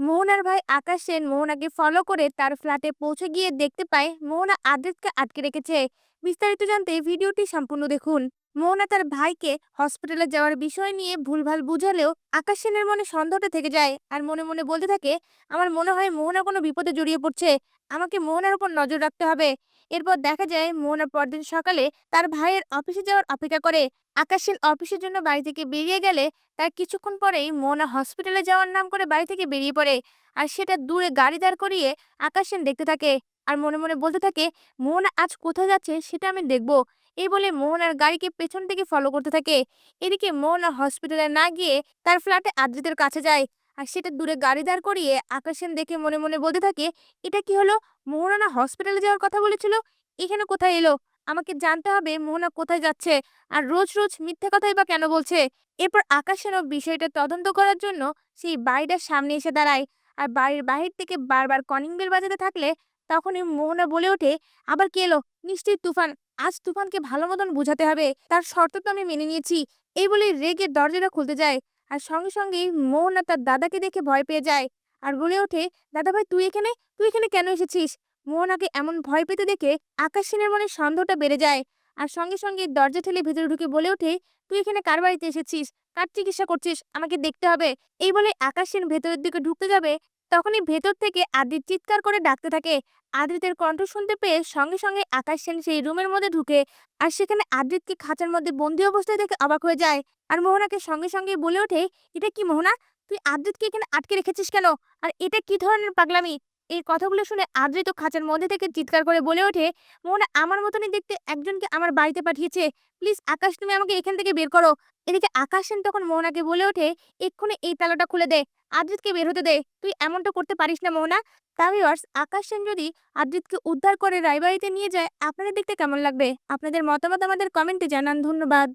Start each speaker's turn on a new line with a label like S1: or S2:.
S1: মোহনার ভাই আকাশ সেন মোহনাকে ফলো করে তার ফ্ল্যাটে পৌঁছে গিয়ে দেখতে পায়, মোহনা আদ্রিতকে আটকে রেখেছে। বিস্তারিত জানতে ভিডিওটি সম্পূর্ণ দেখুন। মোহনা তার ভাইকে হসপিটালে যাওয়ার বিষয় নিয়ে ভুলভাল বুঝালেও আকাশ সেনের মনে সন্দেহটা থেকে যায়। আর মনে মনে বলতে থাকে, আমার মনে হয় মোহনা কোনো বিপদে জড়িয়ে পড়ছে। আমাকে মোহনার উপর নজর রাখতে হবে। এরপর দেখা যায় মোহনা পরদিন সকালে তার ভাইয়ের অফিসে যাওয়ার অপেক্ষা করে। আকাশ সেন অফিসের জন্য বাড়ি থেকে বেরিয়ে গেলে তার কিছুক্ষণ পরেই মোহনা হসপিটালে যাওয়ার নাম করে বাড়ি থেকে বেরিয়ে পড়ে। আর সেটা দূরে গাড়ি দাঁড় করিয়ে আকাশ সেন দেখতে থাকে। আর মনে মনে বলতে থাকে, মোহনা আজ কোথায় যাচ্ছে সেটা আমি দেখব। এই বলে মোহনার গাড়িকে পেছন থেকে ফলো করতে থাকে। এদিকে মোহনা হসপিটালে না গিয়ে তার ফ্ল্যাটে আদ্রিতের কাছে যায় আর সেটা দূরে গাড়ি দাঁড় করিয়ে আকাশ সেন দেখে মনে মনে বলতে থাকে, এটা কি হলো? মোহনানা হসপিটালে যাওয়ার কথা বলেছিল? এখানে কোথায় এলো? আমাকে জানতে হবে মোহনা কোথায় যাচ্ছে আর রোজ রোজ মিথ্যে কথাই বা কেন বলছে? এরপর আকাশেরও বিষয়টা তদন্ত করার জন্য সেই বাড়িটার সামনে এসে দাঁড়ায়। আর বাড়ির বাহির থেকে বারবার কনিং বেল বাজাতে থাকলে তখনই মোহনা বলে ওঠে, আবার কে এলো? নিশ্চয়ই তুফান। আজ তুফানকে ভালো মতন বোঝাতে হবে। তার শর্ত তো আমি মেনে নিয়েছি। এই বলে রেগে দরজাটা খুলতে যায়। আর সঙ্গে সঙ্গেই মোহনা তার দাদাকে দেখে ভয় পেয়ে যায়। আর বলে ওঠে, দাদা ভাই, তুই এখানে? তুই এখানে কেন এসেছিস? মোহনাকে এমন ভয় পেতে দেখে আকাশ সেনের মনে সন্দেহটা বেড়ে যায়। আর সঙ্গে সঙ্গে দরজা ঠেলে ভেতরে ঢুকে বলে ওঠে, তুই এখানে কার বাড়িতে এসেছিস? কার চিকিৎসা করছিস? আমাকে দেখতে হবে। এই বলে আকাশ সেন ভেতরের দিকে ঢুকতে যাবে। তখনই ভেতর থেকে আদিত চিৎকার করে ডাকতে থাকে। আদিতের কণ্ঠ শুনতে পেয়ে সঙ্গে সঙ্গে আকাশ সেন সেই রুমের মধ্যে ঢুকে আর সেখানে আদিতকে খাঁচার মধ্যে বন্দি অবস্থায় দেখে অবাক হয়ে যায় আর মোহনাকে সঙ্গে সঙ্গে বলে ওঠে, এটা কি মোহনা? তুই আদ্রিতকে এখানে আটকে রেখেছিস কেন? আর এটা কি ধরনের পাগলামি? এই কথাগুলো শুনে আদ্রিত খাঁচার মধ্যে থেকে চিৎকার করে বলে ওঠে মোহনা আমার মতনই দেখতে একজনকে আমার বাড়িতে পাঠিয়েছে। প্লিজ আকাশ, তুমি আমাকে এখান থেকে বের করো। এদিকে আকাশ সেন তখন মোহনাকে বলে ওঠে, এক্ষুনি এই তালাটা খুলে দে, আদ্রিতকে বের হতে দে। তুই এমনটা করতে পারিস না, মোহনা। তা ভিউয়ার্স আকাশ সেন যদি আদ্রিতকে উদ্ধার করে রায়বাড়িতে নিয়ে যায়, আপনাদের দেখতে কেমন লাগবে? আপনাদের মতামত আমাদের কমেন্টে জানান। ধন্যবাদ।